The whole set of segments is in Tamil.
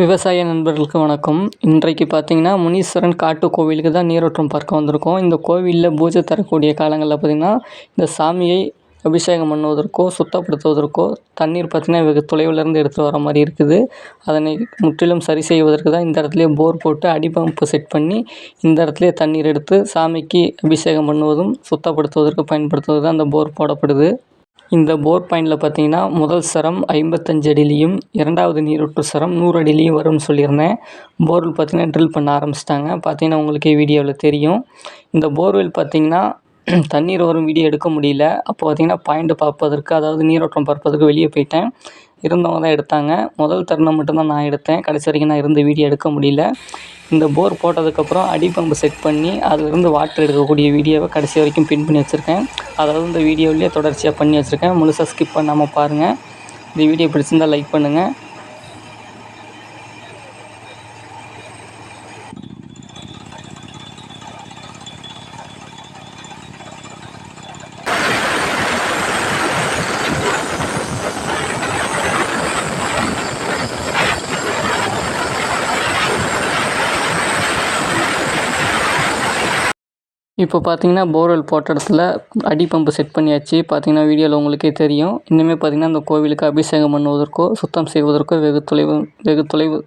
விவசாய நண்பர்களுக்கு வணக்கம். இன்றைக்கு பார்த்தீங்கன்னா முனீஸ்வரன் காட்டு கோவிலுக்கு தான் நீரோட்டம் பார்க்க வந்திருக்கோம். இந்த கோவிலில் பூஜை தரக்கூடிய காலங்களில் பார்த்திங்கன்னா இந்த சாமியை அபிஷேகம் பண்ணுவதற்கோ சுத்தப்படுத்துவதற்கோ தண்ணீர் பார்த்திங்கன்னா வெகு தொலைவிலேருந்து எடுத்துகிட்டு வர மாதிரி இருக்குது. அதனை முற்றிலும் சரி செய்வதற்கு தான் இந்த இடத்துலையே போர் போட்டு அடிபம்பு செட் பண்ணி இந்த இடத்துலையே தண்ணீர் எடுத்து சாமிக்கு அபிஷேகம் பண்ணுவதும் சுத்தப்படுத்துவதற்கு பயன்படுத்துவது தான் அந்த போர் போடப்படுது. இந்த போர் பாயிண்டில் பார்த்தீங்கன்னா முதல் சரம் ஐம்பத்தஞ்சு அடியிலையும் இரண்டாவது நீரூற்று சரம் நூறு அடியிலையும் வரும்னு சொல்லியிருந்தேன். போர்வெல் பார்த்தீங்கன்னா ட்ரில் பண்ண ஆரம்பிச்சிட்டாங்க. பார்த்தீங்கன்னா உங்களுக்கே வீடியோவில் தெரியும். இந்த போர்வெல் பார்த்தீங்கன்னா தண்ணீர் வரும் வீடியோ எடுக்க முடியல. அப்போ பார்த்தீங்கன்னா பாயிண்ட் பார்ப்பதற்கு அதாவது நீரோட்டம் பார்ப்பதற்கு வெளியே போயிட்டேன். இருந்தவங்க தான் எடுத்தாங்க. முதல் தருணம் மட்டும்தான் நான் எடுத்தேன். கடைசி வரைக்கும் நான் இருந்து வீடியோ எடுக்க முடியல. இந்த போர் போட்டதுக்கப்புறம் அடி பம்பு செட் பண்ணி அதிலிருந்து வாட்டர் எடுக்கக்கூடிய வீடியோவை கடைசி வரைக்கும் பின் பண்ணி வச்சுருக்கேன். அதாவது இந்த வீடியோவிலேயே தொடர்ச்சியாக பண்ணி வச்சுருக்கேன். முழுசாக ஸ்கிப் பண்ணாமல் பாருங்கள் இந்த வீடியோ பிடிச்சிருந்தால் லைக் பண்ணுங்கள் இப்போ பார்த்தீங்கன்னா போர்வெல் போட்ட இடத்துல அடி பம்பு செட் பண்ணியாச்சு. பார்த்தீங்கன்னா வீடியோவில் உங்களுக்கே தெரியும். இனிமேல் பார்த்தீங்கன்னா அந்த கோவிலுக்கு அபிஷேகம் பண்ணுவதற்கோ சுத்தம் செய்வதற்கோ வெகு தொலைவு வெகு தொலைவு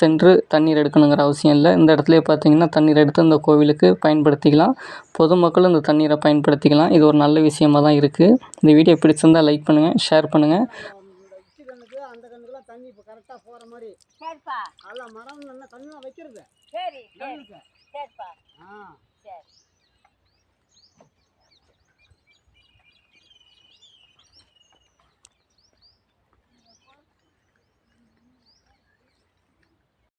சென்று தண்ணீர் எடுக்கணுங்கிற அவசியம் இல்லை. இந்த இடத்துலையே பார்த்தீங்கன்னா தண்ணீர் எடுத்து இந்த கோவிலுக்கு பயன்படுத்திக்கலாம். பொதுமக்களும் இந்த தண்ணீரை பயன்படுத்திக்கலாம். இது ஒரு நல்ல விஷயமா தான் இருக்குது இந்த வீடியோ பிடிச்சிருந்தா லைக் பண்ணுங்கள் ஷேர் பண்ணுங்கள் அந்த தண்ணி இப்போ கரெக்டாக போகிற மாதிரி சரிப்பா. அதெல்லாம் மரம் தண்ணிலாம் வைக்கிறது. சரி சரிப்பா. ஆ. சரி.